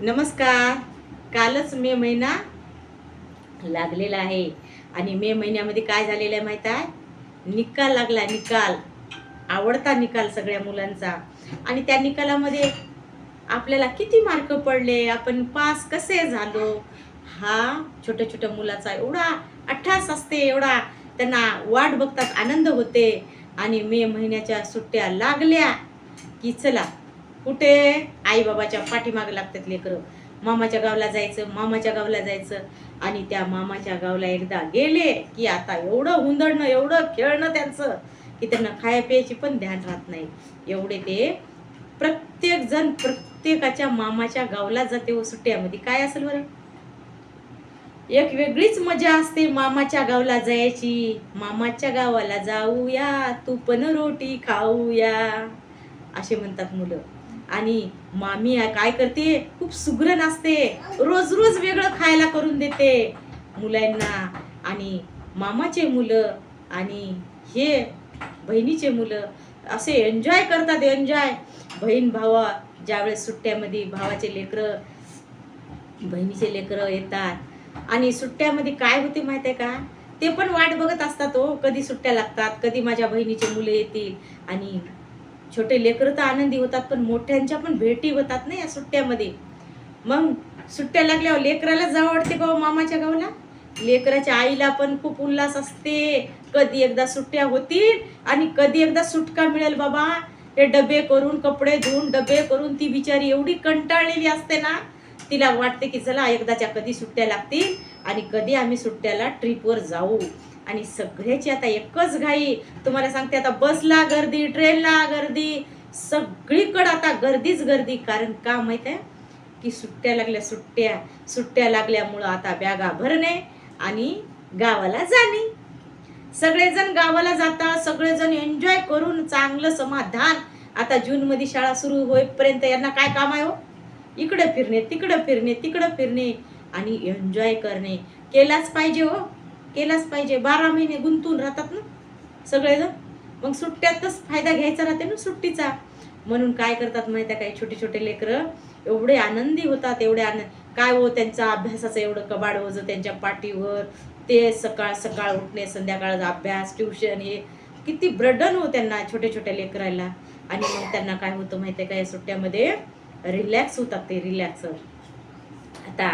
नमस्कार. कालच मे महिना लागलेला आहे. आणि मे महिन्यामध्ये काय झालेलं आहे माहीत आहे? निकाल लागला निकाल. आवडता निकाल सगळ्या मुलांचा. आणि त्या निकालामध्ये आपल्याला किती मार्क पडले? आपण पास कसे झालो? हा छोट्या छोट्या मुलाचा एवढा अठ्ठास असते एवढा त्यांना वाट बघतात आनंद होते. आणि मे महिन्याच्या सुट्ट्या लागल्या की चला कुठे? आई बाबाच्या पाठीमागे लागतात लेकरं. मामाच्या गावला जायचं मामाच्या गावला जायचं. आणि त्या मामाच्या गावला एकदा गेले की आता एवढं हुंदडणं एवढं खेळणं त्यांचं की त्यांना खाया प्यायची पण ध्यान राहत नाही. एवढे ते प्रत्येक जण प्रत्येकाच्या मामाच्या गावला जाते व सुट्ट्यामध्ये. काय असेल बरं? एक वेगळीच मजा असते मामाच्या गावला जायची. मामाच्या गावाला जाऊया तू पण रोटी खाऊया. असे म्हणतात मुलं. आणि मामी काय करते? खूप सुग्र नाचते. रोज रोज वेगळं खायला करून देते मुलांना. आणि मामाचे मुलं आणि हे बहिणीचे मुलं असे एन्जॉय करतात एन्जॉय बहीण भावा ज्यावेळेस सुट्ट्यामध्ये भावाचे लेकरं बहिणीचे लेकरं येतात. आणि सुट्ट्यामध्ये काय होते माहिती आहे का? ते पण वाट बघत असतात हो कधी सुट्ट्या लागतात कधी माझ्या बहिणीचे मुलं येतील. आणि छोटे लेकरं तर आनंदी होतात पण मोठ्यांच्या पण भेटी होतात ना या सुट्ट्यामध्ये. मग सुट्ट्या लागल्यावर लेकराला जावं वाटते का हो मामाच्या गावाला? लेकराच्या आईला पण खूप उल्हास असते. कधी एकदा सुट्ट्या होतील आणि कधी एकदा सुटका मिळेल बाबा. हे डबे करून कपडे धुवून डबे करून ती बिचारी एवढी कंटाळलेली असते ना. तिला वाटते की चला एकदाच्या कधी सुट्ट्या लागतील आणि कधी आम्ही सुट्ट्याला ट्रिपवर जाऊ. आणि सगळ्याची आता एकच घाई. तुम्हाला सांगते आता बसला गर्दी ट्रेनला गर्दी सगळीकडं आता गर्दीच गर्दी. कारण का माहीत आहे? की सुट्ट्या लागल्या सुट्ट्या सुट्ट्या लागल्यामुळं आता बॅगा भरणे आणि गावाला जाणे. सगळेजण गावाला जातात सगळेजण एन्जॉय करून चांगलं समाधान. आता जूनमध्ये शाळा सुरू होईपर्यंत यांना काय काम आहे हो? इकडं फिरणे तिकडं फिरणे तिकडं फिरणे आणि एन्जॉय करणे. केलाच पाहिजे हो. केलाच पाहिजे. बारा महिने गुंतून राहतात ना सगळेजण. मग सुट्ट्यातच फायदा घ्यायचा राहते ना सुट्टीचा. म्हणून काय करतात माहिती आहे काय छोटे छोटे लेकरं एवढे आनंदी होतात एवढे आनंद काय हो त्यांचा अभ्यासाचं एवढं कबाड ओझं त्यांच्या पाठीवर. ते सकाळ सकाळ उठणे संध्याकाळचा अभ्यास ट्युशन हे किती ब्रडन हो त्यांना छोट्या छोट्या लेकराला. आणि मग त्यांना काय होतं माहिती आहे का? या सुट्ट्यामध्ये रिलॅक्स होतात ते रिलॅक्स आता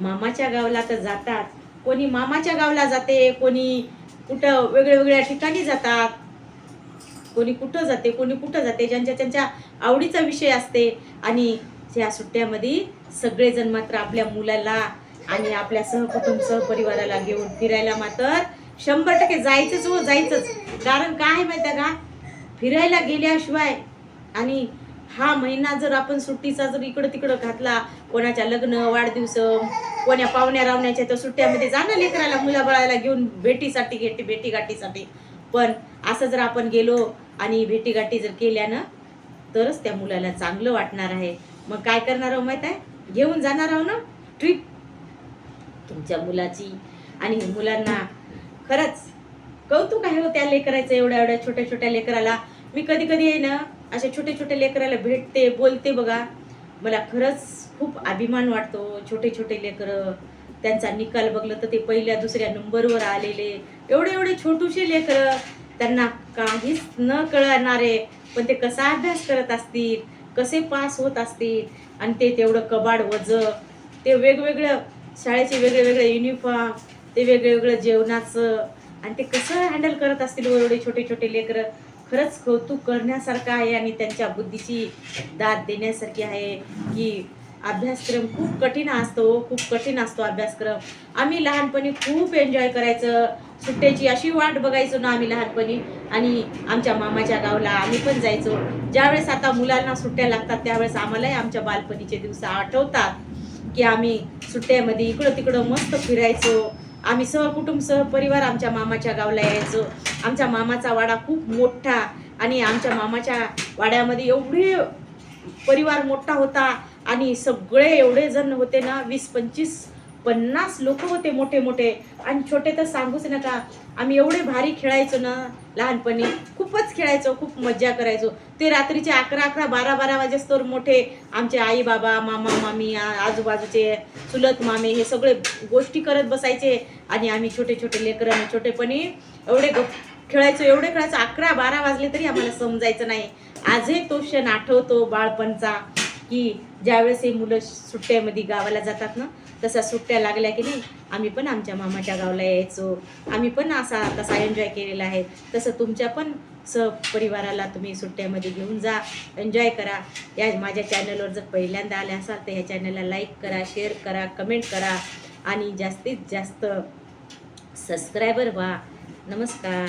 मामाच्या गावाला तर जातात. कोणी मामाच्या गावला जाते कोणी कुठं वेगळ्या वेगळ्या ठिकाणी जातात. कोणी कुठं जाते कोणी कुठं जाते ज्यांच्या त्यांच्या आवडीचा विषय असते. आणि या सुट्ट्यामध्ये सगळेजण मात्र आपल्या मुलाला आणि आपल्या सहकुटुंब सहपरिवाराला घेऊन फिरायला मात्र शंभर टक्के जायचंच हो जायचंच. कारण काय आहे माहिती आहे का? फिरायला गेल्याशिवाय आणि हा महिना जर आपण सुट्टीचा जर इकडं तिकडं घातला कोणाच्या लग्न वाढदिवस कोण्या पाहुण्या रावण्याच्या तर सुट्ट्यामध्ये जाणं लेकराला मुलाबाळाला घेऊन भेटीसाठी घेते भेटीगाठीसाठी. पण असं जर आपण गेलो आणि भेटीगाठी जर केल्यानं तरच त्या मुलाला चांगलं वाटणार आहे. मग काय करणार आहो माहीत आहे? घेऊन जाणार आहो ना? ट्रिप तुमच्या मुलाची आणि मुलांना. खरंच कौतुक आहे हो त्या लेकराचं एवढ्या एवढ्या छोट्या छोट्या लेकराला. मी कधी कधी आहे ना अशा छोट्या छोट्या लेकराला भेटते बोलते बघा. मला खरंच खूप अभिमान वाटतो. छोटे छोटे लेकरं त्यांचा निकाल बघलं तर ते पहिल्या दुसऱ्या नंबरवर आलेले. एवढे एवढे छोटूशे लेकरं त्यांना काहीच न कळणारे पण ते कसा अभ्यास करत असतील कसे पास होत असतील आणि ते तेवढं कबाड वज ते वेगवेगळं शाळेचे वेगळे वेगळे युनिफॉर्म ते वेगळं वेगळं जेवणाचं आणि ते कसं हँडल करत असतील एवढे छोटे छोटे लेकरं. खरंच कौतुक करण्यासारखं आहे आणि त्यांच्या बुद्धीची दाद देण्यासारखी आहे की अभ्यासक्रम खूप कठीण असतो खूप कठीण असतो अभ्यासक्रम. आम्ही लहानपणी खूप एन्जॉय करायचं. सुट्ट्याची अशी वाट बघायचो ना आम्ही लहानपणी. आणि आमच्या मामाच्या गावला आम्ही पण जायचो. ज्यावेळेस आता मुलांना सुट्ट्या लागतात त्यावेळेस आम्हालाही आमच्या बालपणीचे दिवस आठवतात की आम्ही सुट्ट्यामध्ये इकडं तिकडं मस्त फिरायचो. आम्ही सहकुटुंब सहपरिवार आमच्या मामाच्या गावला यायचो. आमच्या मामाचा वाडा खूप मोठा आणि आमच्या मामाच्या वाड्यामध्ये एवढे परिवार मोठा होता आणि सगळे एवढे जण होते ना वीस पंचवीस पन्नास लोक होते मोठे मोठे. आणि छोटे तर सांगूच नका आम्ही एवढे भारी खेळायचो ना लहानपणी. खूपच खेळायचो खूप मज्जा करायचो. ते रात्रीचे अकरा अकरा बारा बारा वाजेस्तोर मोठे आमचे आई बाबा मामा मामी आजूबाजूचे चुलत मामे हे सगळे गोष्टी करत बसायचे. आणि आम्ही छोटे छोटे लेकरं आणि छोटेपणी एवढे खेळायचो एवढे खेळायचो. अकरा बारा वाजले तरी आम्हाला समजायचं नाही. आजही तो क्षण आठवतो बाळपणचा की ज्यावेळेस हे मुलं सुट्ट्यामध्ये गावाला जातात ना तसा सुट्ट्या लागल्या की नाही आम्ही पण आमच्या मामाच्या गावाला यायचो. आम्ही पण असा तसा एन्जॉय केलेला आहे. तसं तुमच्या पण सहपरिवाराला तुम्ही सुट्ट्यामध्ये घेऊन जा. एन्जॉय करा. या माझ्या चॅनलवर जर पहिल्यांदा आल्या असाल तर ह्या चॅनलला लाईक करा शेअर करा कमेंट करा. आणि जास्तीत जास्त सबस्क्रायबर व्हा. नमस्कार.